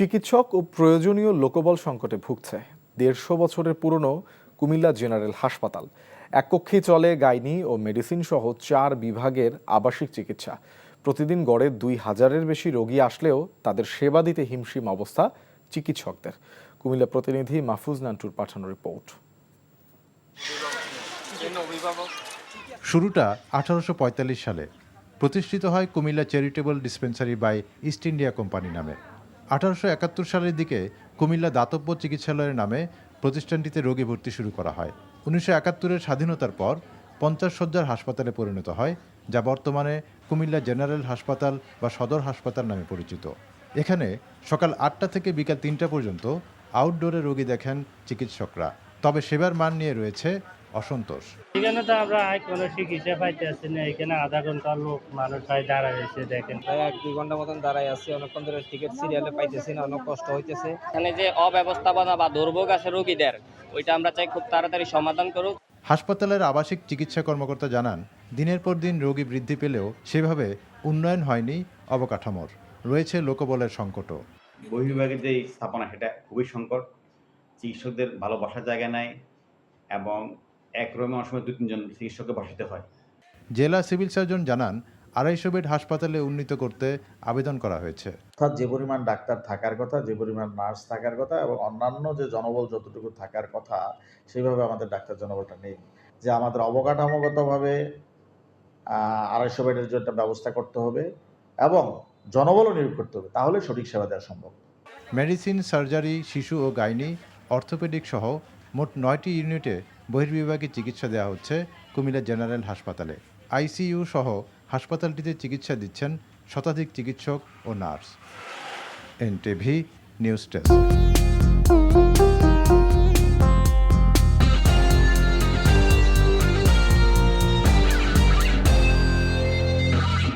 চিকিৎসক ও প্রয়োজনীয় লোকবল সংকটে ভুগছে। দেড়শো বছরের পুরনো কুমিল্লা জেনারেল হাসপাতাল। এক কক্ষেই চলে গাইনি ও মেডিসিন সহ চার বিভাগের আবাসিক চিকিৎসা। প্রতিদিন গড়ে দুই হাজারের বেশি রোগী আসলেও তাদের সেবা দিতে হিমশিম অবস্থা চিকিৎসকদের। কুমিল্লা প্রতিনিধি মাহফুজ নান্টুর পাঠানো রিপোর্ট। শুরুটা আঠারোশো পঁয়তাল্লিশ সালে। প্রতিষ্ঠিত হয় Comilla charitable dispensary by East India company নামে। আঠারোশো একাত্তর সালের দিকে কুমিল্লা দাতব্য চিকিৎসালয়ের নামে প্রতিষ্ঠানটিতে রোগী ভর্তি শুরু করা হয়। উনিশশো একাত্তরের স্বাধীনতার পর পঞ্চাশ সজ্জার হাসপাতালে পরিণত হয়, যা বর্তমানে কুমিল্লা জেনারেল হাসপাতাল বা সদর হাসপাতাল নামে পরিচিত। এখানে সকাল আটটা থেকে বিকাল তিনটা পর্যন্ত আউটডোরে রোগী দেখেন চিকিৎসকরা। তবে সেবার মান নিয়ে রয়েছে অসন্তোষ। এখানে তো আমরা আয় কোনো চিকিৎসা পাইতেছি না এখানে আধা ঘণ্টা লোক মানুষ হয় দাঁড়ায় রয়েছে দেখেন। প্রায় এক দুই ঘণ্টা মতন দাঁড়াই আছি অনেকক্ষণ ধরে টিকিট সিরিয়ালে পাইতেছি না অনেক কষ্ট হইতেছে। এখানে যে অব্যবস্থাপনা বা দুর্ভোগ আছে রোগীদের ওইটা আমরা চাই খুব তাড়াতাড়ি সমাধান করুক। হাসপাতালের আবাসিক চিকিৎসা কর্মকর্তা জানান দিনের পর দিন রোগী বৃদ্ধি পেলেও সেভাবে উন্নয়ন হয়নি অবকাঠামোর রয়েছে লোকবলের সংকটও। বহির্বিভাগের যে স্থাপনা সেটা খুবই সংকট। চিকিৎসকদের ভালো বসার জায়গা নাই এবং এক রুমে অনেক সময় দু তিনজন চিকিৎসককে বসাতে হয়। জেলা সিভিল সার্জন জানান আড়াইশো বেড হাসপাতালে উন্নীত করতে আবেদন করা হয়েছে। অর্থাৎ যে পরিমাণ ডাক্তার থাকার কথা যে পরিমাণ নার্স থাকার কথা এবং অন্যান্য যে জনবল যতটুকু থাকার কথা সেইভাবে আমাদের ডাক্তার জনবলটা নেই। যে আমাদের অবকাঠামোগতভাবে আড়াইশো বেডের জন্য ব্যবস্থা করতে হবে এবং জনবলও নিয়োগ করতে হবে তাহলে সঠিক সেবা দেওয়া সম্ভব। মেডিসিন সার্জারি শিশু ও গাইনি অর্থোপেডিক সহ মোট নয়টি ইউনিটে বহির্বিভাগে চিকিৎসা দেওয়া হচ্ছে কুমিল্লা জেনারেল হাসপাতালে। আইসিইউ সহ হাসপাতালটিতে চিকিৎসা দিচ্ছেন শতাধিক চিকিৎসক ও নার্স। NTV news desk.